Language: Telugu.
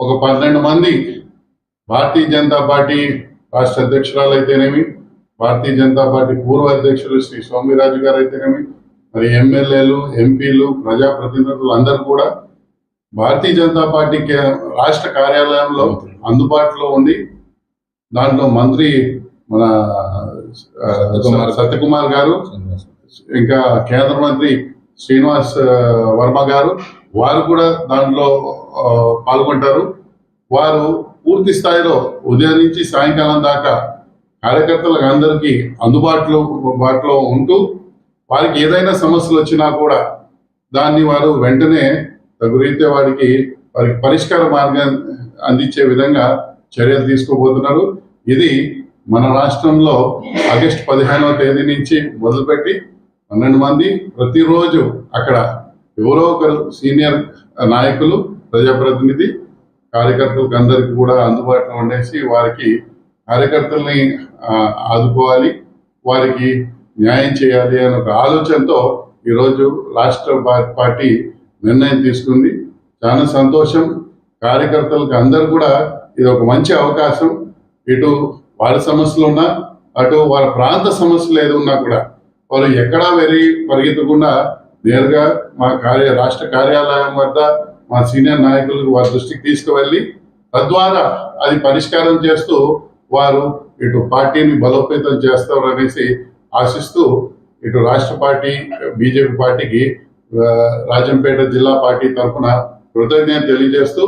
ఒక పన్నెండు మంది భారతీయ జనతా పార్టీ రాష్ట్ర అధ్యక్షురాలు అయితేనేమి భారతీయ జనతా పార్టీ పూర్వ అధ్యక్షులు శ్రీ సోమిరాజు గారు అయితేనేమి మరి ఎమ్మెల్యేలు ఎంపీలు ప్రజాప్రతినిధులు అందరూ కూడా భారతీయ జనతా పార్టీ కే- రాష్ట్ర కార్యాలయంలో అందుబాటులో ఉండి దాంట్లో మంత్రి మన. సత్యకుమార్ గారు ఇంకా కేంద్ర మంత్రి శ్రీనివాస్ వర్మ గారు వారు కూడా దాంట్లో పాల్గొంటారు. వారు పూర్తి స్థాయిలో ఉదయం నుంచి సాయంకాలం దాకా కార్యకర్తలకు అందరికీ అందుబాటులో బాటలో ఉంటూ వారికి ఏదైనా సమస్యలు వచ్చినా కూడా దాన్ని వారు వెంటనే గురైతే వారికి వారికి పరిష్కార మార్గం అందించే విధంగా చర్యలు తీసుకోబోతున్నారు. ఇది మన రాష్ట్రంలో ఆగస్టు పదిహేనవ తేదీ నుంచి మొదలుపెట్టి పన్నెండు మంది ప్రతిరోజు అక్కడ ఎవరో ఒకరు సీనియర్ నాయకులు ప్రజాప్రతినిధి కార్యకర్తలకు అందరికీ కూడా అందుబాటులో ఉండేసి వారికి కార్యకర్తల్ని ఆదుకోవాలి వారికి న్యాయం చేయాలి అనే ఒక ఆలోచనతో ఈరోజు రాష్ట్ర పార్టీ నిర్ణయం తీసుకుంది. చాలా సంతోషం. కార్యకర్తలకు అందరు కూడా ఇది ఒక మంచి అవకాశం. ఇటు వారి సమస్యలు ఉన్నా అటు వారి ప్రాంత సమస్యలు ఏది ఉన్నా కూడా వారు ఎక్కడా వెరి పరిగెత్తకుండా నేరుగా మా కార్య రాష్ట్ర కార్యాలయం వద్ద మా సీనియర్ నాయకులు వారి దృష్టికి తీసుకువెళ్ళి తద్వారా అది పరిష్కారం చేస్తూ వారు ఇటు పార్టీని బలోపేతం చేస్తారు అనేసి ఆశిస్తూ ఇటు రాష్ట్ర పార్టీ బీజేపీ పార్టీకి రాజంపేట జిల్లా పార్టీ తరఫున కృతజ్ఞత తెలియజేస్తూ